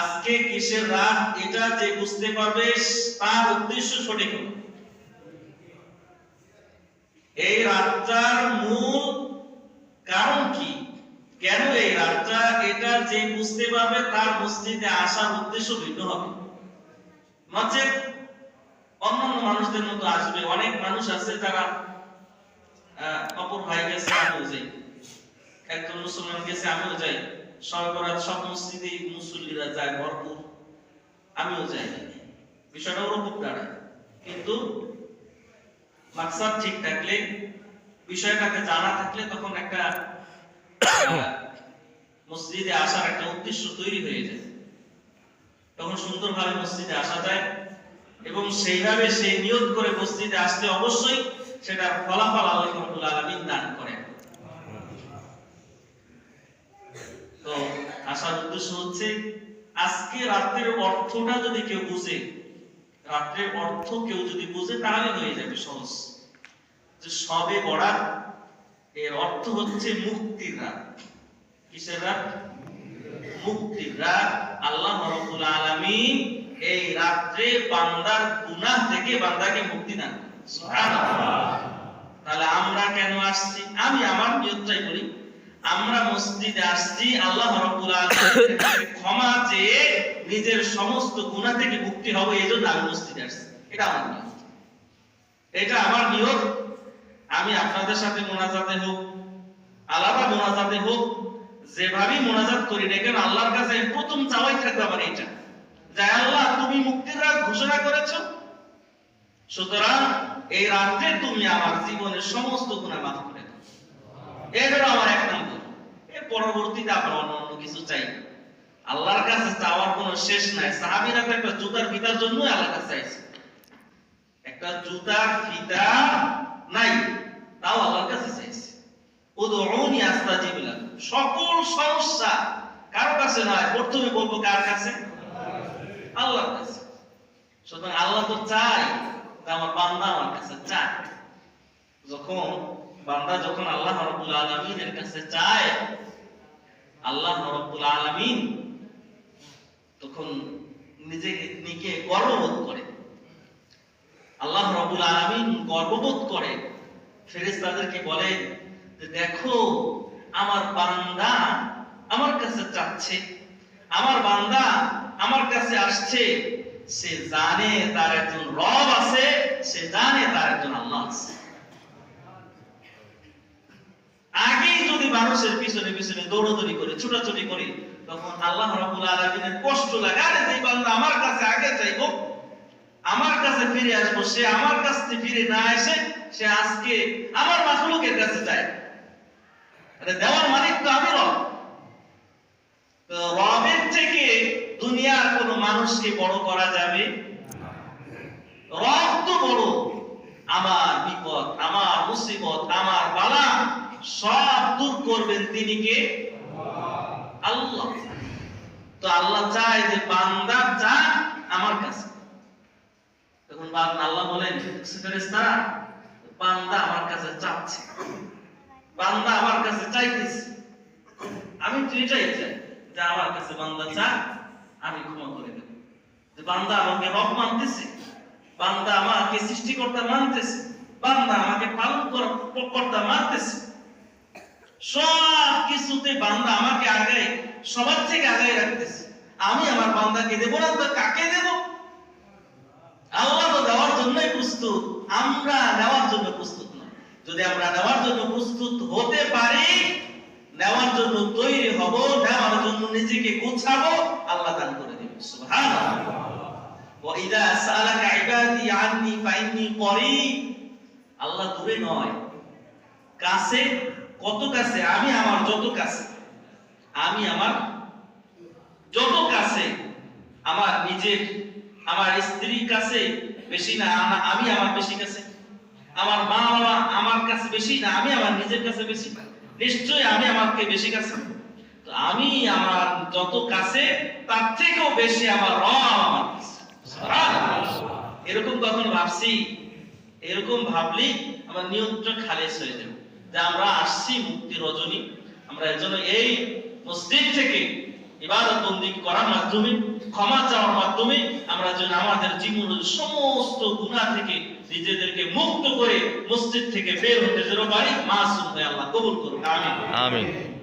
আজকে কিসের রাত এটা যে বুঝতে পারবে তার উদ্দেশ্য সঠিক। এই রাতটার মূল কারণ কি? কেন এই রাতটা? এটা যে বুঝতে পারবে তার মসজিদে আসার উদ্দেশ্য ভিন্ন হবে। মাঝে অন্যান্য মানুষদের মতো আসবে, অনেক মানুষ আছে তারা অপর ভাই গেছে, আমিও যাই। একজন মুসলমান গেছে, আমিও যাই। সবাই বরাত সব মসজিদে মুসল্লিরা যায় ভরপুর। আমিও যাই। বিষয়টা ওরকম দাঁড়ায় কিন্তু মাকসাদ ঠিক থাকলে, বিষয়টাকে জানা থাকলে তখন একটা মসজিদে আসার একটা উদ্দেশ্য তৈরি হয়ে যায়। তখন সুন্দরভাবে মসজিদে আসা যায় এবং সেইভাবে সেই নিয়োগ করে মসজিদে আসতে অবশ্যই সেটার ফলাফল আল্লাহ আলামিন দান করেন তো আসার উদ্দেশ্য হচ্ছে, আজকে রাত্রের অর্থটা যদি কেউ বুঝে, রাত্রের অর্থ কেউ যদি বুঝে, তাহলে হয়ে যাবে সহজ। যে সবে বরাত, এর অর্থ হচ্ছে মুক্তির রাত। কিসের রাত? মুক্তির রাত। আল্লাহ রাব্বুল আলামিন এই রাত্রে বান্দার গুনাহ থেকে বান্দাকে মুক্তি দান সুবহানাল্লাহ। তাহলে আমরা কেন আসছি? আমি আমার নিয়তটাই করি আমরা মসজিদে আসছি, আল্লাহ রাব্বুল আলামিনের কাছে ক্ষমা চেয়ে নিজের সমস্ত গুনাহ থেকে মুক্তি হবে এই জন্য আমি মসজিদে আসছি। এটা আমার নিয়ত। এটা আমার নিয়ত। আমি আপনাদের সাথে মোনাজাতে হোক, আলাদা মোনাজাতে হোক, যেভাবেই মোনাজাত করি না কেন, আল্লাহর কাছে প্রথম চাওয়াই থাকবে আমার এটা যে আল্লাহ, তুমি মুক্তির রাত ঘোষণা করেছ। সুতরাং এই রাত্রে তুমি আমার জীবনের সমস্ত গুণা মাফ করে দাও। এই আমার এক এর পরবর্তীতে আমরা অন্য অন্য কিছু চাই। আল্লাহর কাছে চাওয়ার কোনো শেষ নাই। সাহাবীরা তো একটা জুতার ফিতার জন্য আল্লাহর কাছে চাইছে। একটা জুতার ফিতা নাই, তাও আল্লাহর কাছে চাইছে। উদউনি আস্তাজিব লাকুম। সকল সমস্যা কার কাছে নয় প্রথমে বলব কার কাছে? আল্লাহর কাছে। সুতরাং আল্লাহ তো যে আমার বান্দা আমার কাছে চায়। যখন বান্দা যখন আল্লাহ রাব্বুল আলামিনের কাছে চায়, আল্লাহ রাব্বুল আলামিন তখন নিজেকে নিজে গর্ববোধ করে। আল্লাহ রাব্বুল আলামিন গর্ববোধ করে। ফেরেশতাদেরকে বলে যে, দেখো, আমার বান্দা আমার কাছে চাচ্ছে, আমার বান্দা আমার কাছে আসছে। সে জানে তার একজন রব আছে, সে জানে তার একজন আল্লাহ আছে। আগেই যদি মানুষের পিছনে পিছনে দৌড়দৌড়ি করে, ছুটাছুটি করি, তখন আল্লাহ রাব্বুল আলামিনের কষ্ট লাগে। আরে যে বান্দা আমার কাছে আগে চাইব, আমার কাছে ফিরে আসব, সে আমার কাছ ফিরে না এসে, সে আজকে আমার মাখলুকের কাছে যায়। আরে, দেওয়ার মালিক তো আমি রব। তো রবের থেকে দুনিয়ার কোন মানুষকে বড় করা যাবে? রব তো বড়। আমার বিপদ, আমার মুসিবত, আমার বালা করবেন তিনি কে? আল্লাহ। তো আল্লাহ চায় যে বান্দা চা আমার কাছে। তখন আল্লাহ বলেন ফেরেশতা, বান্দা আমার কাছে চাচ্ছে বান্দা আমার কাছে চাইতেছে। আমি তো এটাই চাই যে আমার কাছে বান্দা চা আমি ক্ষমা করে দেব। যে বান্দা আমাকে রব মানতেছে, বান্দা আমাকে সৃষ্টিকর্তা মানতেছে, বান্দা আমাকে পালন কর- কর্তা মানতেছে সব কিছুতে বান্দা আমাকে আগে, সবার থেকে আগে রাখতেছে। আমি আমার বান্দাকে দেবো না তো কাকে দেব? আল্লাহ তো দেওয়ার জন্যই প্রস্তুত, আমরা নেওয়ার জন্য প্রস্তুত না যদি আমরা নেওয়ার জন্য প্রস্তুত হতে পারি, নেওয়ার জন্য তৈরি হব, নেওয়ার জন্য নিজেকে গোছাবো, আল্লাহ দান করে দেবে। সুবহানাল্লাহ। ওয়া আননি করি আল্লাহ দূরে নয়, কাছে কত কাছে? আমি আমার যত কাছে। আমি আমার যত কাছে আমার নিজের, আমার স্ত্রীর কাছে বেশি না আমি আমার বেশি কাছে। আমার মা বাবা আমার কাছে বেশি না, আমি আমার নিজের কাছে বেশি। নিশ্চয়ই আমি আমাকে বেশি কাছে। তো আমি আমার যত কাছে, তার থেকেও বেশি আমার রব আমার এরকম কখন ভাবছি? এরকম ভাবলেই আমার নিয়ন্ত্র খালেজ হয়ে যাবে। যে আমরা আসছি মুক্তি রজনী। আমরা এর জন্য এই মসজিদ থেকে ইবাদত বন্দি করার মাধ্যমে ক্ষমা চাওয়ার মাধ্যমে আমরা যেন আমাদের জীবনের সমস্ত গুণা থেকে নিজেদেরকে মুক্ত করে মসজিদ থেকে বের হতে যেন পারি। মাসুম হয়ে আল্লাহ কবুল করুন। আমিন। আমিন।